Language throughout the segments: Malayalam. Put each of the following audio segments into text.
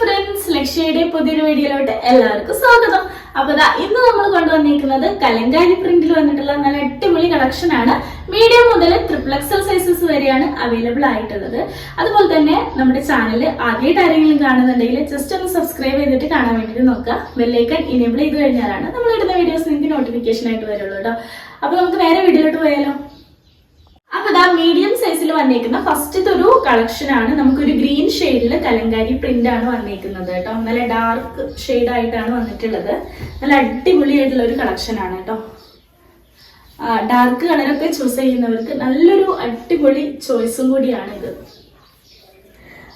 ഫ്രണ്ട്സ് ലക്ഷ്യയുടെ പുതിയൊരു വീഡിയോയിലോട്ട് എല്ലാവർക്കും സ്വാഗതം. അപ്പൊ ഇന്ന് നമ്മൾ കൊണ്ടുവന്നിരിക്കുന്നത് കലങ്കാരി പ്രിന്റിൽ വന്നിട്ടുള്ള നല്ല അടിപൊളി കളക്ഷൻ ആണ്. മീഡിയം മുതൽ ട്രിപ്ലക്സൽ സൈസസ് വരെയാണ് അവൈലബിൾ ആയിട്ടുള്ളത്. അതുപോലെ തന്നെ നമ്മുടെ ചാനൽ ആദ്യമായിട്ട് ആരെങ്കിലും കാണുന്നുണ്ടെങ്കിൽ ജസ്റ്റ് ഒന്ന് സബ്സ്ക്രൈബ് ചെയ്തിട്ട് കാണാൻ വേണ്ടിയിട്ട് നോക്കുക. ബെല്ലൈക്കൺ ഇനേബിൾ ചെയ്ത് കഴിഞ്ഞാലാണ് നമ്മൾ ഇടുന്ന വീഡിയോസ് നിങ്ങൾക്ക് നോട്ടിഫിക്കേഷൻ ആയിട്ട് വരുള്ളൂ കേട്ടോ അപ്പൊ നമുക്ക് നേരെ വീഡിയോയിലോട്ട് പോയാലോ? മീഡിയം സൈസിൽ വന്നേക്കുന്ന ഫസ്റ്റത്തെ ഒരു കളക്ഷൻ ആണ്. നമുക്കൊരു ഗ്രീൻ ഷെയ്ഡിൽ കലങ്കാരി പ്രിന്റ് ആണ് വന്നേക്കുന്നത് കേട്ടോ. നല്ല ഡാർക്ക് ഷെയ്ഡ് ആയിട്ടാണ് വന്നിട്ടുള്ളത്. നല്ല അടിപൊളിയായിട്ടുള്ള ഒരു കളക്ഷൻ ആണ് കേട്ടോ. ഡാർക്ക് കളറൊക്കെ ചൂസ് ചെയ്യുന്നവർക്ക് നല്ലൊരു അടിപൊളി ചോയ്സും കൂടിയാണ് ഇത്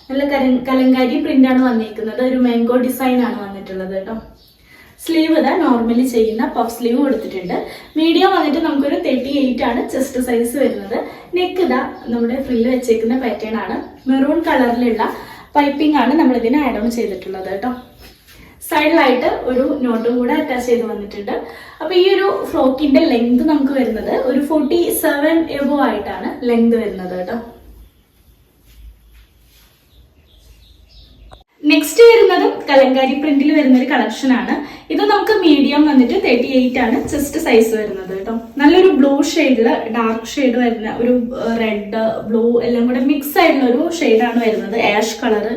നല്ല കര കലങ്കാരി പ്രിന്റ് ആണ് വന്നേക്കുന്നത്. ഒരു മാംഗോ ഡിസൈൻ ആണ് വന്നിട്ടുള്ളത് കേട്ടോ. സ്ലീവ് ഇതാ നോർമലി ചെയ്യുന്ന പഫ് സ്ലീവ് കൊടുത്തിട്ടുണ്ട്. മീഡിയം വന്നിട്ട് നമുക്കൊരു തേർട്ടി എയ്റ്റ് ആണ് ചെസ്റ്റ് സൈസ് വരുന്നത്. നെക്ക് ഇതാ നമ്മുടെ ഫ്രില്ല് വെച്ചേക്കുന്ന പാറ്റേൺ ആണ്. മെറൂൺ കളറിലുള്ള പൈപ്പിംഗ് ആണ് നമ്മൾ ഇതിന് ആഡ് ഓൺ ചെയ്തിട്ടുള്ളത് കേട്ടോ. സൈഡിലായിട്ട് ഒരു നോട്ടും കൂടെ അറ്റാച്ച് ചെയ്ത് വന്നിട്ടുണ്ട്. അപ്പൊ ഈ ഒരു ഫ്രോക്കിന്റെ ലെങ്ത് നമുക്ക് വരുന്നത് ഒരു ഫോർട്ടി സെവൻ എബോ ആയിട്ടാണ് ലെങ്ത് വരുന്നത് കേട്ടോ. നെക്സ്റ്റ് വരുന്നത് കലങ്കാരി പ്രിന്റിൽ വരുന്ന ഒരു കളക്ഷൻ ആണ്. ഇത് നമുക്ക് മീഡിയം വന്നിട്ട് തേർട്ടി എയ്റ്റ് ആണ്. ചെസ്റ്റ് സൈസ് വരുന്നത് കേട്ടോ. നല്ലൊരു ബ്ലൂ ഷെയ്ഡിൽ ഡാർക്ക് ഷെയ്ഡ് വരുന്ന ഒരു റെഡ് ബ്ലൂ എല്ലാം കൂടെ മിക്സ് ആയിട്ടുള്ള ഒരു ഷെയ്ഡാണ് വരുന്നത്. ആഷ് കളറ്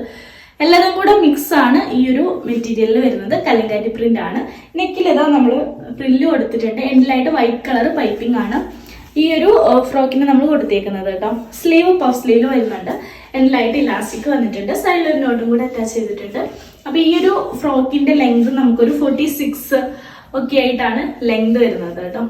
എല്ലാതും കൂടെ മിക്സ് ആണ് ഈ ഒരു മെറ്റീരിയലിൽ വരുന്നത്. കലങ്കാരി പ്രിന്റ് ആണ്. നെക്കിൽ ഇതാ നമ്മൾ പ്രില്ല് കൊടുത്തിട്ടുണ്ട് എൻഡിലായിട്ട് വൈറ്റ് കളർ പൈപ്പിംഗ് ആണ്. ഈ ഒരു ഫ്രോക്കിന് നമ്മൾ കൊടുത്തേക്കുന്നത് കേട്ടോ. സ്ലീവ് പഫ് സ്ലീവ് വരുന്നുണ്ട്. ലൈറ്റ് ഇലാസ്റ്റിക് വന്നിട്ടുണ്ട്. സൈഡിൽ ഒരു നോട്ടും കൂടെ അറ്റാച്ച് ചെയ്തിട്ടുണ്ട്. അപ്പൊ ഈ ഒരു ഫ്രോക്കിന്റെ ലെങ്ത് നമുക്കൊരു ഫോർട്ടി സിക്സ് ഒക്കെ ആയിട്ടാണ് ലെങ്ത് വരുന്നത് കേട്ടോ.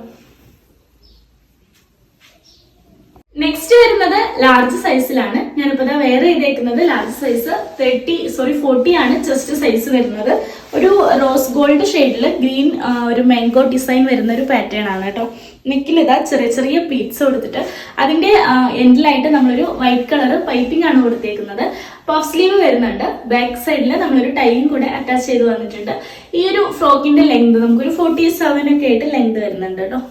നെക്സ്റ്റ് വരുന്നത് ലാർജ് സൈസിലാണ് ഞാനിപ്പോ ദാ വേറെ ചെയ്തേക്കുന്നത് large size thirty sorry forty ആണ് ചെസ്റ്റ് സൈസ് വരുന്നത്. ഒരു റോസ് ഗോൾഡ് ഷെയ്ഡിൽ ഗ്രീൻ ഒരു മാംഗോ ഡിസൈൻ വരുന്ന ഒരു പാറ്റേൺ ആണ് കേട്ടോ നെക്കിൽ ഇതാ ചെറിയ ചെറിയ പീറ്റ്സ് കൊടുത്തിട്ട് അതിന്റെ എൻഡിലായിട്ട് നമ്മളൊരു വൈറ്റ് കളർ പൈപ്പിംഗ് ആണ് കൊടുത്തേക്കുന്നത്. പഫ് സ്ലീവ് വരുന്നുണ്ട്. ബാക്ക് സൈഡിൽ നമ്മളൊരു ടൈയും കൂടെ അറ്റാച്ച് ചെയ്ത് വന്നിട്ടുണ്ട്. ഈ ഒരു ഫ്രോക്കിന്റെ ലെങ്ത് നമുക്കൊരു ഫോർട്ടി സെവൻ ഒക്കെ ആയിട്ട് ലെങ്ത് വരുന്നുണ്ട് കേട്ടോ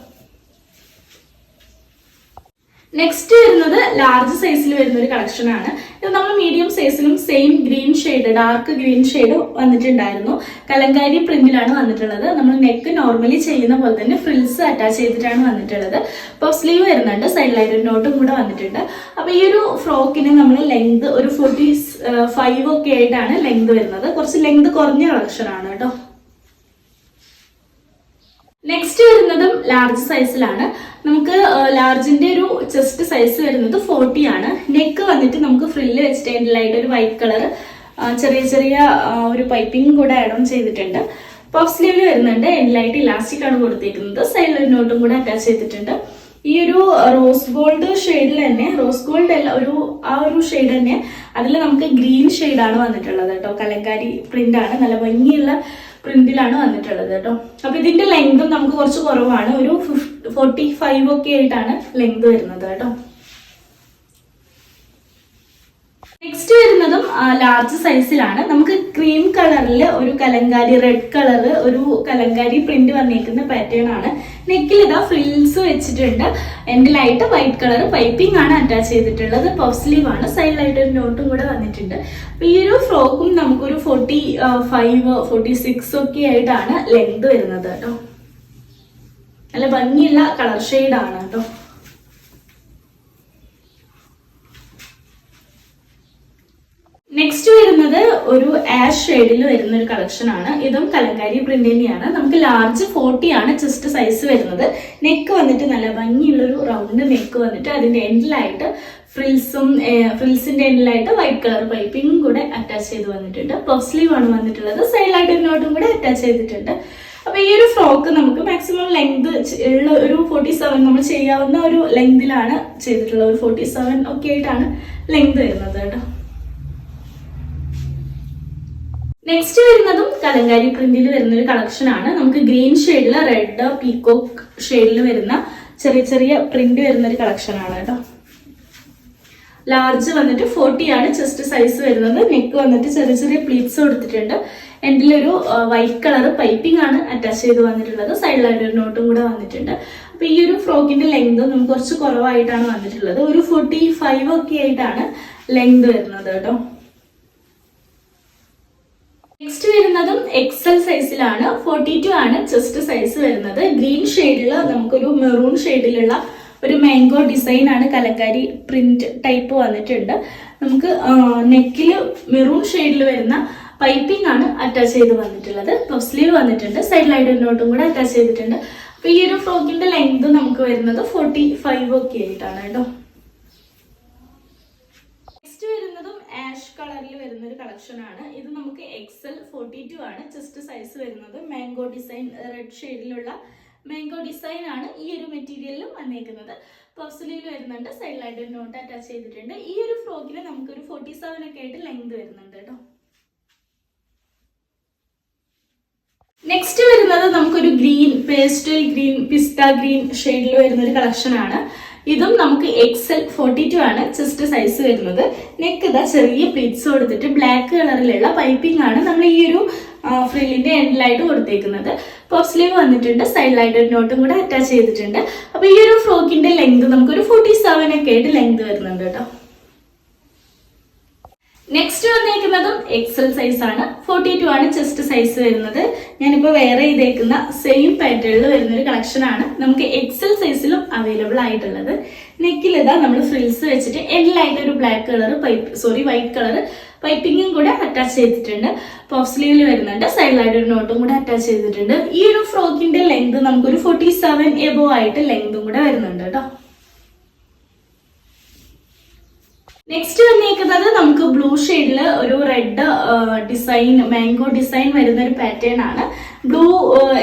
നെക്സ്റ്റ് വരുന്നത് ലാർജ് സൈസിൽ വരുന്ന ഒരു കളക്ഷൻ ആണ്. ഇത് നമ്മൾ medium സൈസിലും same green shade dark green shade വന്നിട്ടുണ്ടായിരുന്നു. കലങ്കാരി പ്രിന്റിലാണ് വന്നിട്ടുള്ളത്. നമ്മൾ നെക്ക് നോർമലി ചെയ്യുന്ന പോലെ തന്നെ ഫ്രിൽസ് അറ്റാച്ച് ചെയ്തിട്ടാണ് വന്നിട്ടുള്ളത്. പഫ് സ്ലീവ് വരുന്നുണ്ട് സൈഡ് ഒരു നോട്ടും കൂടെ വന്നിട്ടുണ്ട്. അപ്പൊ ഈ ഒരു ഫ്രോക്കിന് നമ്മൾ ലെങ്ത് ഒരു ഫോർട്ടി ഫൈവ് ഒക്കെ ആയിട്ടാണ് ലെങ്ത് വരുന്നത്. കുറച്ച് ലെങ്ത് കുറഞ്ഞ കളക്ഷൻ ആണ് കേട്ടോ. നെക്സ്റ്റ് വരുന്നതും ലാർജ് സൈസിലാണ് നമുക്ക് ലാർജിന്റെ ഒരു ചെസ്റ്റ് സൈസ് വരുന്നത് ഫോർട്ടി ആണ്. നെക്ക് വന്നിട്ട് നമുക്ക് ഫ്രില്ല് വെച്ചിട്ട് എൻഡിലായിട്ട് ഒരു വൈറ്റ് കളർ ചെറിയ ചെറിയ ഒരു പൈപ്പിംഗ് കൂടെ ആഡ് ഓൺ ചെയ്തിട്ടുണ്ട്. പഫ് സ്ലീവ് വരുന്നുണ്ട്. എൻലൈറ്റ് ഇലാസ്റ്റിക് ആണ് കൊടുത്തിരിക്കുന്നത് സൈഡിൽ ഒരു നോട്ടും കൂടെ അറ്റാച്ച് ചെയ്തിട്ടുണ്ട്. ഈ ഒരു റോസ് ഗോൾഡ് ഷെയ്ഡിൽ തന്നെ റോസ് ഗോൾഡ് അല്ല ഒരു ആ ഒരു ഷെയ്ഡ് തന്നെ അതിൽ നമുക്ക് ഗ്രീൻ ഷെയ്ഡാണ് വന്നിട്ടുള്ളത് കേട്ടോ. കലങ്കാരി പ്രിന്റ് ആണ്. നല്ല ഭംഗിയുള്ള പ്രിന്റിലാണ് വന്നിട്ടുള്ളത് കേട്ടോ. അപ്പൊ ഇതിന്റെ ലെങ്തും നമുക്ക് കുറച്ച് കുറവാണ്. ഒരു ഫോർട്ടി ഫൈവ് ഒക്കെ ആയിട്ടാണ് ലെങ്ത് വരുന്നത് കേട്ടോ നെക്സ്റ്റ് വരുന്നതും ലാർജ് സൈസിലാണ് നമുക്ക് ക്രീം കളറിൽ ഒരു കലങ്കാരി റെഡ് കളർ ഒരു കലങ്കാരി പ്രിന്റ് വന്നിരിക്കുന്ന പാറ്റേൺ ആണ്. നെക്കിൽ ഇതാ ഫ്രിൽസ് വെച്ചിട്ടുണ്ട്. എൻഡിലായിട്ട് വൈറ്റ് കളർ പൈപ്പിംഗ് ആണ് അറ്റാച്ച് ചെയ്തിട്ടുള്ളത്. പഫ് സ്ലീവ് ആണ്. സൈഡിലായിട്ട് ഒരു നോട്ടും കൂടെ വന്നിട്ടുണ്ട്. അപ്പൊ ഈ ഒരു ഫ്രോക്കും നമുക്കൊരു ഫോർട്ടി ഫൈവ് ഫോർട്ടി സിക്സ് ഒക്കെ ആയിട്ടാണ് ലെങ്ത് വരുന്നത് കേട്ടോ. നല്ല ഭംഗിയുള്ള കളർ ആണ് കേട്ടോ നെക്സ്റ്റ് വരുന്നത് ഒരു ആഷ് ഷെയ്ഡിൽ വരുന്ന ഒരു കളക്ഷൻ ആണ്. ഇതും കലങ്കാരി പ്രിന്റ് തന്നെയാണ്. നമുക്ക് ലാർജ് ഫോർട്ടി ആണ് ചെസ്റ്റ് സൈസ് വരുന്നത്. നെക്ക് വന്നിട്ട് നല്ല ഭംഗിയുള്ള ഒരു റൗണ്ട് നെക്ക് വന്നിട്ട് അതിന്റെ എൻഡിലായിട്ട് ഫ്രിൽസും ഫ്രിൽസിന്റെ എൻഡിലായിട്ട് വൈറ്റ് കളർ പൈപ്പിംഗും കൂടെ അറ്റാച്ച് ചെയ്ത് വന്നിട്ടുണ്ട്. പഫ് സ്ലീവ് ആണ് വന്നിട്ടുള്ളത്. സൈഡിലായിട്ട് ഇതിനോട്ടും നോട്ടും കൂടെ അറ്റാച്ച് ചെയ്തിട്ടുണ്ട്. അപ്പൊ ഈ ഒരു ഫ്രോക്ക് നമുക്ക് മാക്സിമം ലെങ്ത് ഉള്ള ഒരു ഫോർട്ടി സെവൻ നമ്മൾ ചെയ്യാവുന്ന ഒരു ലെങ്തിലാണ് ചെയ്തിട്ടുള്ളത് ഒരു ഫോർട്ടി സെവൻ ഒക്കെ ആയിട്ടാണ് ലെങ്ത് വരുന്നത് കേട്ടോ. നെക്സ്റ്റ് വരുന്നതും കലങ്കാരി പ്രിന്റിൽ വരുന്ന ഒരു കളക്ഷൻ ആണ്. നമുക്ക് ഗ്രീൻ ഷെയ്ഡിൽ റെഡ് പീകോക്ക് ഷെയ്ഡിൽ വരുന്ന ചെറിയ ചെറിയ പ്രിന്റ് വരുന്ന ഒരു കളക്ഷൻ ആണ് കേട്ടോ. ലാർജ് വന്നിട്ട് ഫോർട്ടി ആണ്. ചെസ്റ്റ് സൈസ് വരുന്നത്. നെക്ക് വന്നിട്ട് ചെറിയ ചെറിയ പ്ലീറ്റ്സ് കൊടുത്തിട്ടുണ്ട്. എൻഡിലൊരു വൈറ്റ് കളർ പൈപ്പിംഗ് ആണ് അറ്റാച്ച് ചെയ്ത് വന്നിട്ടുള്ളത്. സൈഡിലായിട്ട് ഒരു നോട്ടും കൂടെ വന്നിട്ടുണ്ട്. അപ്പൊ ഈ ഒരു ഫ്രോക്കിന്റെ ലെങ്ത് നമുക്ക് കുറച്ച് കുറവായിട്ടാണ് വന്നിട്ടുള്ളത്. ഒരു ഫോർട്ടി ഫൈവ് ഒക്കെ ആയിട്ടാണ് ലെങ്ത് വരുന്നത് കേട്ടോ. നെക്സ്റ്റ് വരുന്നതും എക്സൽ സൈസിലാണ് ഫോർട്ടി ടു ആണ് ചെസ്റ്റ് സൈസ് വരുന്നത്. ഗ്രീൻ ഷെയ്ഡിൽ നമുക്കൊരു മെറൂൺ ഷെയ്ഡിലുള്ള ഒരു മാംഗോ ഡിസൈൻ ആണ് കലക്കാരി പ്രിന്റ് ടൈപ്പ് വന്നിട്ടുണ്ട്. നമുക്ക് നെക്കിൽ മെറൂൺ ഷെയ്ഡിൽ വരുന്ന പൈപ്പിംഗ് ആണ് അറ്റാച്ച് ചെയ്ത് വന്നിട്ടുള്ളത്. പഫ് സ്ലീവ് വന്നിട്ടുണ്ട്. സൈഡ് ലൈഡിനോട്ടും കൂടെ അറ്റാച്ച് ചെയ്തിട്ടുണ്ട്. അപ്പൊ ഈ ഒരു ഫ്രോക്കിന്റെ ലെങ്ത് നമുക്ക് വരുന്നത് ഫോർട്ടി ഫൈവ് ഒക്കെ ആയിട്ടാണ് കേട്ടോ നെക്സ്റ്റ് വരുന്നതും ആഷ് കളറിൽ വരുന്ന ഒരു കളക്ഷൻ ആണ് ഇത് നമുക്ക് എക്സൽ ഫോർട്ടി ടു ആണ്. ചെസ്റ്റ് സൈസ് വരുന്നത്. മാംഗോ ഡിസൈൻ റെഡ് ഷെയ്ഡിലുള്ള മാംഗോ ഡിസൈൻ ആണ് ഈ ഒരു മെറ്റീരിയലിലും വന്നേക്കുന്നത്. പർസലിൽ വരുന്നുണ്ട്. സൈഡിലായിട്ട് നോട്ട് അറ്റാച്ച് ചെയ്തിട്ടുണ്ട്. ഈ ഒരു ഫ്രോക്കിന് നമുക്കൊരു ഫോർട്ടി സെവൻ ഒക്കെ ആയിട്ട് ലെങ്ത് വരുന്നുണ്ട് കേട്ടോ നെക്സ്റ്റ് വരുന്നത് നമുക്കൊരു ഗ്രീൻ പേസ്റ്റൽ ഗ്രീൻ പിസ്ത ഗ്രീൻ ഷെയ്ഡിൽ വരുന്ന ഒരു കളക്ഷൻ ആണ്. ഇതും നമുക്ക് എക്സൽ ഫോർട്ടി ടു ആണ് ചെസ്റ്റ് സൈസ് വരുന്നത്. നെക്ക് ഇതാ ചെറിയ പ്ലീറ്റ്സ് കൊടുത്തിട്ട് ബ്ലാക്ക് കളറിലുള്ള പൈപ്പിംഗ് ആണ് നമ്മൾ ഈ ഒരു ഫ്രില്ലിന്റെ എൻഡിലായിട്ട് കൊടുത്തേക്കുന്നത്. പോപ്പ് സ്ലീവ് വന്നിട്ടുണ്ട് സൈഡിലായിട്ട് ഒരു നോട്ടും കൂടെ അറ്റാച്ച് ചെയ്തിട്ടുണ്ട്. അപ്പൊ ഈ ഒരു ഫ്രോക്കിന്റെ ലെങ്ത് നമുക്കൊരു ഫോർട്ടി സെവൻ ഒക്കെ ആയിട്ട് ലെങ്ത് വരുന്നുണ്ട് കേട്ടോ. നെക്സ്റ്റ് വന്നേക്കുന്നതും എക്സൽ സൈസ് ആണ്. ഫോർട്ടി ടു ആണ് ചെസ്റ്റ് സൈസ് വരുന്നത്. ഞാനിപ്പോൾ വേറെ ചെയ്തേക്കുന്ന സെയിം പാറ്റേണിൽ വരുന്ന ഒരു കളക്ഷൻ ആണ് നമുക്ക് എക്സൽ സൈസിലും അവൈലബിൾ ആയിട്ടുള്ളത്. നെക്കിൽ ഇതാ നമ്മൾ ഫ്രിൽസ് വെച്ചിട്ട് എല്ലായിട്ട് ഒരു black colour pipe sorry white colour പൈപ്പിങ്ങും കൂടെ അറ്റാച്ച് ചെയ്തിട്ടുണ്ട്. പഫ് സ്ലീവിൽ വരുന്നുണ്ട്. സൈഡിലായിട്ട് ഒരു നോട്ടും കൂടെ അറ്റാച്ച് ചെയ്തിട്ടുണ്ട്. ഈ ഒരു ഫ്രോക്കിന്റെ ലെങ്ത് നമുക്കൊരു ഫോർട്ടി സെവൻ എബോ ആയിട്ട് ലെങ്തും കൂടെ വരുന്നുണ്ട് കേട്ടോ നെക്സ്റ്റ് വന്നേക്കുന്നത് നമുക്ക് ബ്ലൂ ഷെയ്ഡിൽ ഒരു റെഡ് ഡിസൈൻ മാംഗോ ഡിസൈൻ വരുന്ന ഒരു പാറ്റേൺ ആണ്. ബ്ലൂ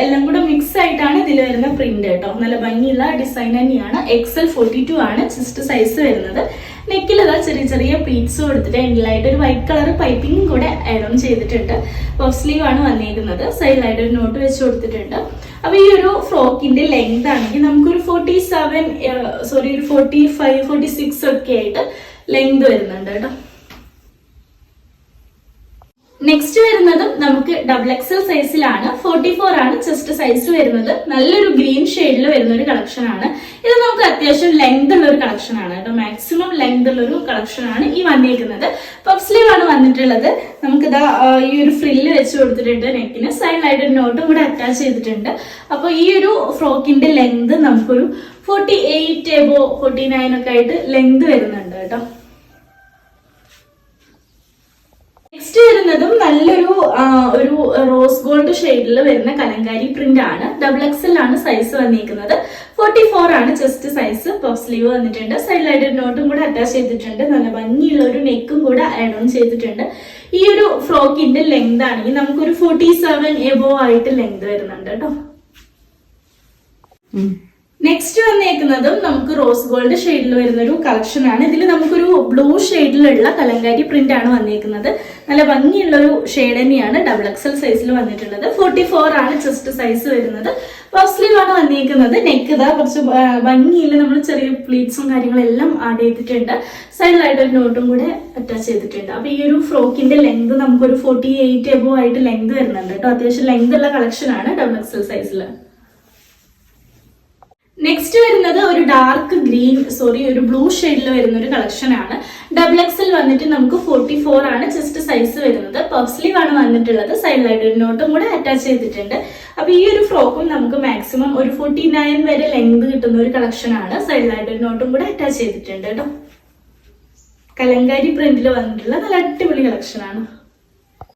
എല്ലാം കൂടെ മിക്സ് ആയിട്ടാണ് ഇതിൽ വരുന്ന പ്രിന്റ് കേട്ടോ. നല്ല ഭംഗിയുള്ള ഡിസൈൻ തന്നെയാണ്. എക്സൽ ഫോർട്ടി ടു ആണ് ചെസ്റ്റ് സൈസ് വരുന്നത്. നെക്കിൽ ചെറിയ ചെറിയ പീറ്റ്സ് കൊടുത്തിട്ട് എൻഡിലായിട്ട് ഒരു വൈറ്റ് കളർ പൈപ്പിംഗ് കൂടെ ആഡ് ഓൺ ചെയ്തിട്ടുണ്ട്. പഫ് സ്ലീവ് ആണ് വന്നേക്കുന്നത്. സൈഡിലായിട്ട് ഒരു നോട്ട് വെച്ച് കൊടുത്തിട്ടുണ്ട്. അപ്പൊ ഈ ഒരു ഫ്രോക്കിന്റെ ലെങ്ത് ആണെങ്കിൽ നമുക്കൊരു ഫോർട്ടി സെവൻ സോറി ഒരു ഫോർട്ടി ഫൈവ് ഫോർട്ടി സിക്സ് ഒക്കെ ആയിട്ട് ലെങ്ത് വരുന്നുണ്ട് കേട്ടോ. നെക്സ്റ്റ് വരുന്നതും നമുക്ക് ഡബിൾ എക്സൽ സൈസിലാണ് ഫോർട്ടി ഫോർ ആണ് ചെസ്റ്റ് സൈസ് വരുന്നത്. നല്ലൊരു ഗ്രീൻ ഷെയ്ഡിൽ വരുന്ന ഒരു കളക്ഷൻ ആണ്. ഇത് നമുക്ക് അത്യാവശ്യം ലെങ്ത് ഉള്ള ഒരു കളക്ഷൻ ആണ് കേട്ടോ. മാക്സിമം ലെങ്ത് ഉള്ള ഒരു കളക്ഷൻ ആണ് ഈ വന്നിരിക്കുന്നത്. പഫ് സ്ലീവ് ആണ് വന്നിട്ടുള്ളത്. നമുക്ക് ഇതാ ഈ ഒരു ഫ്രില്ല് വെച്ച് കൊടുത്തിട്ടുണ്ട് നെക്കിന് സൈഡിലായിട്ട് ഒരു നോട്ടും കൂടെ അറ്റാച്ച് ചെയ്തിട്ടുണ്ട്. അപ്പോൾ ഈ ഒരു ഫ്രോക്കിന്റെ ലെങ്ത് നമുക്കൊരു forty eight above forty nine ഒക്കെ ആയിട്ട് ലെങ്ത് വരുന്നുണ്ട് കേട്ടോ. നെക്സ്റ്റ് വരുന്നതും നല്ലൊരു ഒരു റോസ് ഗോൾഡ് ഷെയ്ഡിൽ വരുന്ന കലങ്കാരി പ്രിന്റ് ആണ്. ഡബിൾ എക്സൽ ആണ് സൈസ് വന്നിരിക്കുന്നത്. ഫോർട്ടി ഫോർ ആണ് ചെസ്റ്റ് സൈസ് പഫ് സ്ലീവ് വന്നിട്ടുണ്ട്. സൈഡിലായിട്ട് നോട്ടും കൂടെ അറ്റാച്ച് ചെയ്തിട്ടുണ്ട്. നല്ല ഭംഗിയുള്ള ഒരു നെക്കും കൂടെ ആഡ് ഓൺ ചെയ്തിട്ടുണ്ട്. ഈ ഒരു ഫ്രോക്കിന്റെ ലെങ്ത് ആണെങ്കിൽ നമുക്കൊരു ഫോർട്ടി സെവൻ എബോ ആയിട്ട് ലെങ്ത് വരുന്നുണ്ട് കേട്ടോ. നെക്സ്റ്റ് വന്നേക്കുന്നതും നമുക്ക് റോസ് ഗോൾഡ് ഷെയ്ഡിൽ വരുന്ന ഒരു കളക്ഷൻ ആണ്. ഇതിൽ നമുക്കൊരു ബ്ലൂ ഷെയ്ഡിലുള്ള കലങ്കാരി പ്രിന്റ് ആണ് വന്നേക്കുന്നത്. നല്ല ഭംഗിയുള്ള ഒരു ഷെയ്ഡ് തന്നെയാണ് ഡബിൾ എക്സൽ സൈസിൽ വന്നിട്ടുള്ളത്. ഫോർട്ടി ഫോർ ആണ് ചെസ്റ്റ് സൈസ് വരുന്നത്. പഫ് സ്ലീവ് ആണ് വന്നിരിക്കുന്നത് നെക്ക് ഇതാ കുറച്ച് ഭംഗിയിൽ നമ്മൾ ചെറിയ പ്ലീറ്റ്സും കാര്യങ്ങളെല്ലാം ആഡ് ചെയ്തിട്ടുണ്ട്. സൈഡിലായിട്ട് ഒരു നോട്ടും കൂടെ അറ്റാച്ച് ചെയ്തിട്ടുണ്ട്. അപ്പൊ ഈ ഒരു ഫ്രോക്കിന്റെ ലെങ്ത് നമുക്കൊരു ഫോർട്ടി എയ്റ്റ് എബോ ആയിട്ട് ലെങ്ത് വരുന്നുണ്ട് കേട്ടോ. അത്യാവശ്യം ലെങ്ത് ഉള്ള കളക്ഷൻ ആണ് ഡബിൾ എക്സൽ സൈസിൽ നെക്സ്റ്റ് വരുന്നത് ഒരു ഡാർക്ക് ഗ്രീൻ സോറി ഒരു ബ്ലൂ ഷെയ്ഡിൽ വരുന്ന ഒരു കളക്ഷൻ ആണ്. ഡബിൾ എക്സിൽ വന്നിട്ട് നമുക്ക് ഫോർട്ടി ഫോർ ആണ് ചെസ്റ്റ് സൈസ് വരുന്നത്. പഫ് സ്ലീവ് ആണ് വന്നിട്ടുള്ളത്. സൈഡിലായിട്ട് ഒരു നോട്ടും കൂടെ അറ്റാച്ച് ചെയ്തിട്ടുണ്ട്. അപ്പൊ ഈ ഒരു ഫ്രോക്കും നമുക്ക് മാക്സിമം ഒരു ഫോർട്ടി നയൻ വരെ ലെങ്ത് കിട്ടുന്ന ഒരു കളക്ഷൻ ആണ്. സൈഡിലായിട്ട് ഒരു നോട്ടും കൂടെ അറ്റാച്ച് ചെയ്തിട്ടുണ്ട് കേട്ടോ. കലങ്കാരി പ്രിന്റിൽ വന്നിട്ടുള്ള നല്ല അടിപൊളി കളക്ഷൻ ആണ്.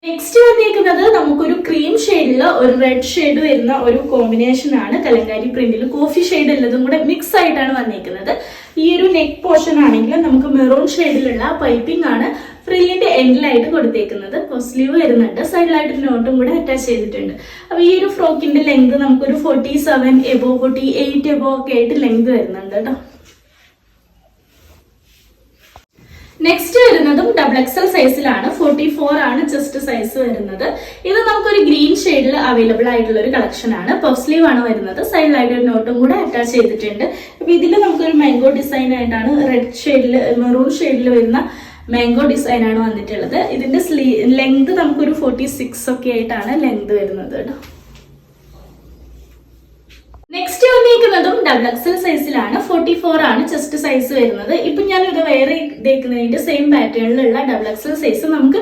നെക്സ്റ്റ് വന്നിരിക്കുന്നത് നമുക്കൊരു ക്രീം ഷെയ്ഡിൽ ഒരു റെഡ് ഷെയ്ഡ് വരുന്ന ഒരു കോമ്പിനേഷൻ ആണ് കലങ്കാരി പ്രിന്റിൽ കോഫി ഷെയ്ഡ് ഉള്ളതും കൂടെ മിക്സ് ആയിട്ടാണ് വന്നിരിക്കുന്നത്. ഈ ഒരു നെക്ക് പോർഷൻ ആണെങ്കിൽ നമുക്ക് മെറൂൺ ഷെയ്ഡിലുള്ള പൈപ്പിംഗ് ആണ് ഫ്രില്ലിന്റെ എൻഡിലായിട്ട് കൊടുത്തേക്കുന്നത്. സ്ലീവ് വരുന്നുണ്ട്. സൈഡിലായിട്ട് നോട്ടും കൂടെ അറ്റാച്ച് ചെയ്തിട്ടുണ്ട്. അപ്പൊ ഈ ഒരു ഫ്രോക്കിന്റെ ലെങ്ത് നമുക്കൊരു forty seven above forty eight above ഒക്കെ ആയിട്ട് ലെങ്ത് വരുന്നുണ്ട് കേട്ടോ. നെക്സ്റ്റ് വരുന്നതും ഡബിൾ എക്സൽ സൈസിലാണ് ഫോർട്ടി ഫോർ ആണ് ചെസ്റ്റ് സൈസ് വരുന്നത്. ഇത് നമുക്കൊരു ഗ്രീൻ ഷെയ്ഡിൽ അവൈലബിൾ ആയിട്ടുള്ള ഒരു കളക്ഷൻ ആണ്. പഫ് സ്ലീവ് ആണ് വരുന്നത്. സൈഡിലായിട്ട് ഒരു നോട്ടും കൂടെ അറ്റാച്ച് ചെയ്തിട്ടുണ്ട്. അപ്പൊ ഇതിൽ നമുക്കൊരു മാംഗോ ഡിസൈൻ ആയിട്ടാണ് റെഡ് ഷെയ്ഡിൽ മെറൂൺ ഷെയ്ഡിൽ വരുന്ന മാംഗോ ഡിസൈൻ ആണ് വന്നിട്ടുള്ളത്. ഇതിന്റെ സ്ലീ ലെങ്ത് നമുക്കൊരു ഫോർട്ടി സിക്സ് ഒക്കെ ആയിട്ടാണ് ലെങ്ത് വരുന്നത് കേട്ടോ. നെക്സ്റ്റ് വന്നിരിക്കുന്നതും ഡബിൾ എക്സൽ സൈസിലാണ് ഫോർട്ടി ഫോർ ആണ് ചെസ്റ്റ് സൈസ് വരുന്നത്. ഇപ്പൊ ഞാൻ ഇത് വേറെ ഇതേക്കുന്നതിന്റെ സെയിം പാറ്റേണിലുള്ള ഡബിൾ എക്സൽ സൈസ് നമുക്ക്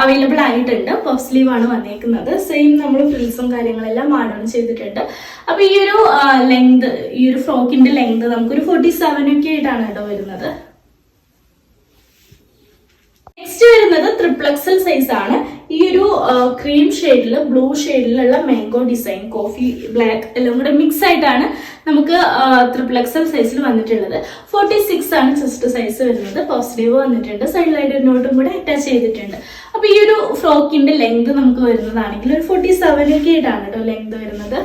അവൈലബിൾ ആയിട്ടുണ്ട്. പഫ് സ്ലീവ് ആണ് വന്നേക്കുന്നത്. സെയിം നമ്മൾ ഫ്രിൽസും കാര്യങ്ങളെല്ലാം മോഡേൺ ചെയ്തിട്ടുണ്ട്. അപ്പൊ ഈ ഒരു ലെങ്ത് ഈ ഒരു ഫ്രോക്കിന്റെ ലെങ്ത് നമുക്കൊരു ഫോർട്ടി സെവൻ ഒക്കെ ആയിട്ടാണ് കേട്ടോ വരുന്നത്. നെക്സ്റ്റ് വരുന്നത് ട്രിപ്ലക്സൽ സൈസ് ആണ്. ഈ ഒരു ക്രീം ഷെയ്ഡിൽ ബ്ലൂ ഷെയ്ഡിലുള്ള മാംഗോ ഡിസൈൻ കോഫി ബ്ലാക്ക് എല്ലാം കൂടെ മിക്സ് ആയിട്ടാണ് നമുക്ക് ട്രിപ്ലക്സൽ സൈസിൽ വന്നിട്ടുള്ളത്. ഫോർട്ടി സിക്സ് ആണ് ചെസ്റ്റ് സൈസ് വരുന്നത്. പോസിറ്റീവ് വന്നിട്ടുണ്ട്. സൈഡിലായിട്ട് നോട്ടും കൂടെ അറ്റാച്ച് ചെയ്തിട്ടുണ്ട്. അപ്പൊ ഈ ഒരു ഫ്രോക്കിന്റെ ലെങ്ത് നമുക്ക് വരുന്നതാണെങ്കിൽ ഒരു ഫോർട്ടി സെവൻ ഒക്കെ ആയിട്ടാണ് കേട്ടോ ലെങ്ത് വരുന്നത്.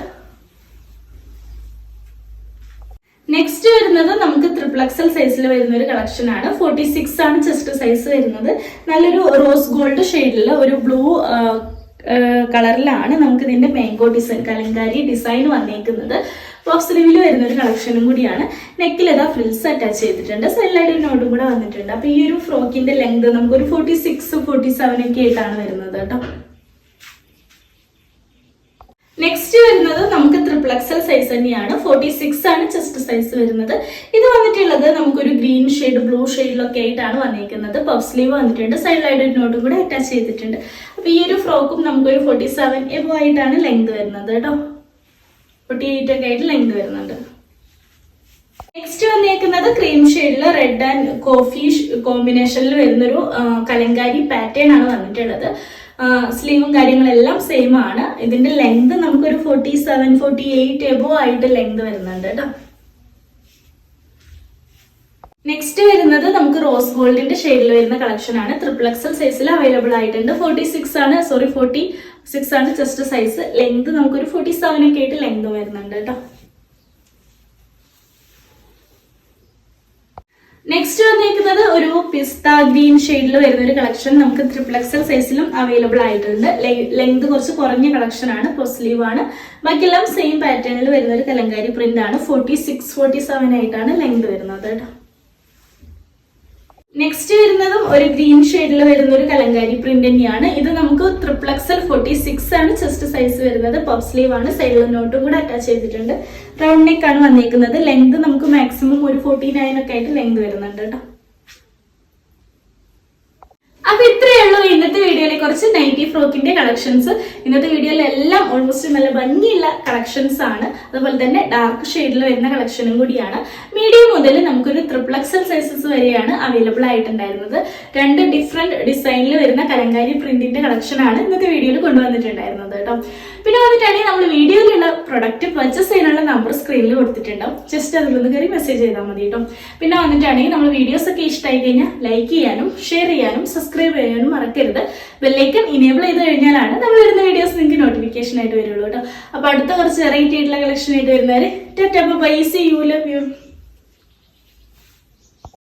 നെക്സ്റ്റ് വരുന്നത് നമുക്ക് ത്രിപ്ലക്സൽ സൈസിൽ വരുന്ന ഒരു കളക്ഷൻ ആണ്. ഫോർട്ടി സിക്സ് ആണ് ചെസ്റ്റ് സൈസ് വരുന്നത്. നല്ലൊരു റോസ് ഗോൾഡ് ഷെയ്ഡിൽ ഒരു ബ്ലൂ കളറിലാണ് നമുക്ക് ഇതിന്റെ മാംഗോ ഡിസൈൻ കലങ്കാരി ഡിസൈൻ വന്നേക്കുന്നത്. ബോക്സ് സ്ലീവിൽ വരുന്ന ഒരു കളക്ഷനും കൂടിയാണ്. നെക്കിൽ ഏതാ ഫ്രിൽസ് അറ്റാച്ച് ചെയ്തിട്ടുണ്ട്. സൈഡിലായിട്ട് ഒരു നോട്ടും കൂടെ വന്നിട്ടുണ്ട്. അപ്പൊ ഈ ഒരു ഫ്രോക്കിന്റെ ലെങ്ത് നമുക്ക് ഒരു ഫോർട്ടി സിക്സ് ഫോർട്ടി സെവൻ ഒക്കെ ആയിട്ടാണ് വരുന്നത് കേട്ടോ. നെക്സ്റ്റ് വരുന്നത് നമുക്ക് ത്രിപ്ലക്സൽ സൈസ് തന്നെയാണ്. ഫോർട്ടി സിക്സ് ആണ് ചെസ്റ്റ് സൈസ് വരുന്നത്. ഇത് വന്നിട്ടുള്ളത് നമുക്കൊരു ഗ്രീൻ ഷെയ്ഡ് ബ്ലൂ ഷെയ്ഡിലൊക്കെ ആയിട്ടാണ് വന്നിരിക്കുന്നത് പഫ് സ്ലീവ് വന്നിട്ടുണ്ട്. സൈഡ് ലൈഡിനോടും കൂടെ അറ്റാച്ച് ചെയ്തിട്ടുണ്ട്. അപ്പൊ ഈ ഒരു ഫ്രോക്കും നമുക്കൊരു ഫോർട്ടി സെവൻ എബോ ആയിട്ടാണ് ലെങ്ത് വരുന്നത് കേട്ടോ. ഫോർട്ടി എയ്റ്റ് ഒക്കെ ആയിട്ട് ലെങ്ത് വരുന്നുണ്ട്. നെക്സ്റ്റ് വന്നേക്കുന്നത് ക്രീം ഷെയ്ഡിൽ റെഡ് ആൻഡ് കോഫി കോമ്പിനേഷനിൽ വരുന്നൊരു കലങ്കാരി പാറ്റേൺ ആണ് വന്നിട്ടുള്ളത്. സ്ലീവും കാര്യങ്ങളെല്ലാം സെയിം ആണ്. ഇതിന്റെ ലെങ്ത് നമുക്കൊരു forty seven forty eight above ആയിട്ട് ലെങ്ത് വരുന്നുണ്ട് കേട്ടോ നെക്സ്റ്റ് വരുന്നത് നമുക്ക് റോസ് ഗോൾഡിന്റെ ഷെയ്ഡിൽ വരുന്ന കളക്ഷൻ ആണ്. ട്രിപ്പിൾ എക്സൽ സൈസിൽ അവൈലബിൾ ആയിട്ടുണ്ട്. ഫോർട്ടി സിക്സ് ആണ്. സോറി ഫോർട്ടി സിക്സ് ആണ്. ചെസ്റ്റ് സൈസ് ലെങ്ത് നമുക്കൊരു ഫോർട്ടി സെവൻ ഒക്കെ ആയിട്ട് ലെങ്ത് വരുന്നുണ്ട് കേട്ടോ നെക്സ്റ്റ് വന്നിരിക്കുന്നത് ഒരു പിസ്ത ഗ്രീൻ ഷെയ്ഡിൽ വരുന്ന ഒരു കളക്ഷൻ നമുക്ക് ട്രിപ്ലക്സൽ സൈസിലും അവൈലബിൾ ആയിട്ടുണ്ട്. ലെങ്ത് കുറച്ച് കുറഞ്ഞ കളക്ഷൻ ആണ് സ്ലീവ് ആണ്. ബാക്കിയെല്ലാം സെയിം പാറ്റേണിൽ വരുന്ന ഒരു കലങ്കാരി പ്രിന്റ് ആണ്. ഫോർട്ടി സിക്സ് ഫോർട്ടി സെവൻ ആയിട്ടാണ് ലെങ്ത് വരുന്നത് കേട്ടോ. നെക്സ്റ്റ് വരുന്നതും ഒരു ഗ്രീൻ ഷെയ്ഡിൽ വരുന്ന ഒരു കലങ്കാരി പ്രിന്റ് തന്നെയാണ്. ഇത് നമുക്ക് ട്രിപ്ലക്സൽ ഫോർട്ടി സിക്സ് ആണ് ചെസ്റ്റ് സൈസ് വരുന്നത്. പഫ് സ്ലീവ് ആണ്. സൈഡിൽ നോട്ടും കൂടെ അറ്റാച്ച് ചെയ്തിട്ടുണ്ട്. റൗണ്ട് നെക്ക് ആണ് വന്നിരിക്കുന്നത് ലെങ്ത് നമുക്ക് മാക്സിമം ഒരു ഫോർട്ടി നയൻ ഒക്കെ ആയിട്ട് ലെങ്ത് വരുന്നുണ്ട് കേട്ടോ. അപ്പൊ ഇത്രയേ ഉള്ളൂ ഇന്നത്തെ വീഡിയോയിലെ കുറച്ച് നൈറ്റി ഫ്രോക്കിന്റെ കളക്ഷൻസ് ഇന്നത്തെ വീഡിയോയിൽ എല്ലാം ഓൾമോസ്റ്റ് നല്ല ഭംഗിയുള്ള കളക്ഷൻസ് ആണ്. അതുപോലെ തന്നെ ഡാർക്ക് ഷെയ്ഡിൽ വരുന്ന കളക്ഷനും കൂടിയാണ്. മീഡിയം മുതൽ നമുക്കൊരു ത്രിപ്ലക്സൽ സൈസസ് വരെയാണ് അവൈലബിൾ ആയിട്ടുണ്ടായിരുന്നത്. രണ്ട് ഡിഫറെന്റ് ഡിസൈനിൽ വരുന്ന കലങ്കാരി പ്രിന്റിന്റെ കളക്ഷൻ ആണ് ഇന്നത്തെ വീഡിയോയിൽ കൊണ്ടുവന്നിട്ടുണ്ടായിരുന്നത് കേട്ടോ. പിന്നെ വന്നിട്ടാണെങ്കിൽ നമ്മൾ വീഡിയോയിലുള്ള പ്രൊഡക്റ്റ് പർച്ചേസ് ചെയ്യാനുള്ള നമ്പർ സ്ക്രീനിൽ കൊടുത്തിട്ടുണ്ടാവും. ജസ്റ്റ് അതിലൊന്ന് കയറി മെസ്സേജ് ചെയ്താൽ മതി കേട്ടോ. പിന്നെ വന്നിട്ടാണെങ്കിൽ നമ്മൾ വീഡിയോസ് ഒക്കെ ഇഷ്ടമായി കഴിഞ്ഞാൽ ലൈക്ക് ചെയ്യാനും ഷെയർ ചെയ്യാനും സബ്സ്ക്രൈബ് ചെയ്യാനും മറക്കരുത്. ബെല്ലൈക്കൺ ഇനേബിൾ ചെയ്ത് കഴിഞ്ഞാലാണ് നമ്മൾ വരുന്ന വീഡിയോസ് നിങ്ങൾക്ക് നോട്ടിഫിക്കേഷൻ ആയിട്ട് വരുള്ളൂ കേട്ടോ. അപ്പൊ അടുത്ത കുറച്ച് വെറൈറ്റി ആയിട്ടുള്ള കളക്ഷൻ ആയിട്ട് വരുന്നവരെ ബൈ പൈസ യു ലവ് യു